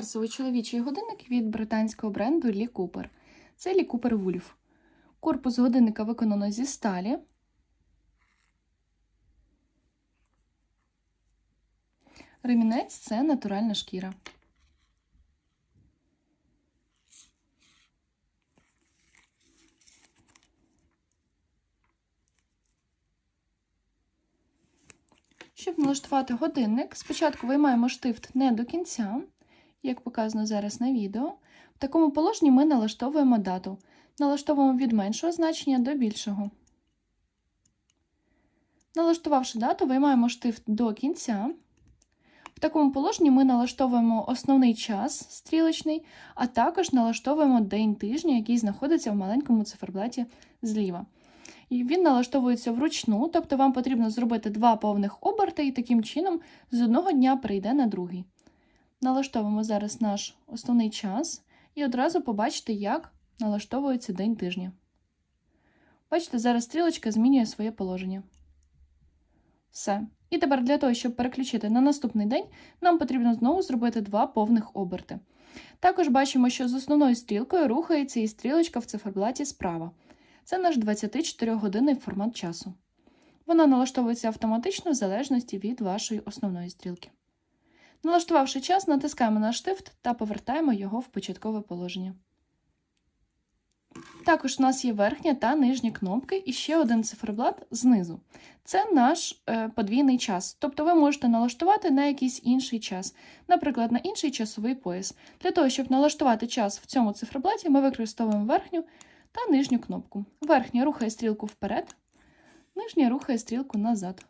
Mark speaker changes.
Speaker 1: Кварцевий чоловічий годинник від британського бренду Lee Cooper. Це Lee Cooper Wolf. Корпус годинника виконано зі сталі. Ремінець це натуральна шкіра. Щоб налаштувати годинник, спочатку виймаємо штифт не до кінця, як показано зараз на відео. В такому положенні ми налаштовуємо дату. Налаштовуємо від меншого значення до більшого. Налаштувавши дату, виймаємо штифт до кінця. В такому положенні ми налаштовуємо основний час стрілочний, а також налаштовуємо день тижня, який знаходиться в маленькому циферблаті зліва. І він налаштовується вручну, тобто вам потрібно зробити два повних оберти, і таким чином з одного дня перейде на другий. Налаштовуємо зараз наш основний час і одразу побачите, як налаштовується день тижня. Бачите, зараз стрілочка змінює своє положення. Все. І тепер для того, щоб переключити на наступний день, нам потрібно знову зробити два повних оберти. Також бачимо, що з основною стрілкою рухається і стрілочка в циферблаті справа. Це наш 24-годинний формат часу. Вона налаштовується автоматично в залежності від вашої основної стрілки. Налаштувавши час, натискаємо на штифт та повертаємо його в початкове положення. Також у нас є верхня та нижня кнопки і ще один циферблат знизу. Це наш е, подвійний час, тобто ви можете налаштувати на якийсь інший час, наприклад, на інший часовий пояс. Для того, щоб налаштувати час в цьому циферблаті, ми використовуємо верхню та нижню кнопку. Верхня рухає стрілку вперед, нижня рухає стрілку назад.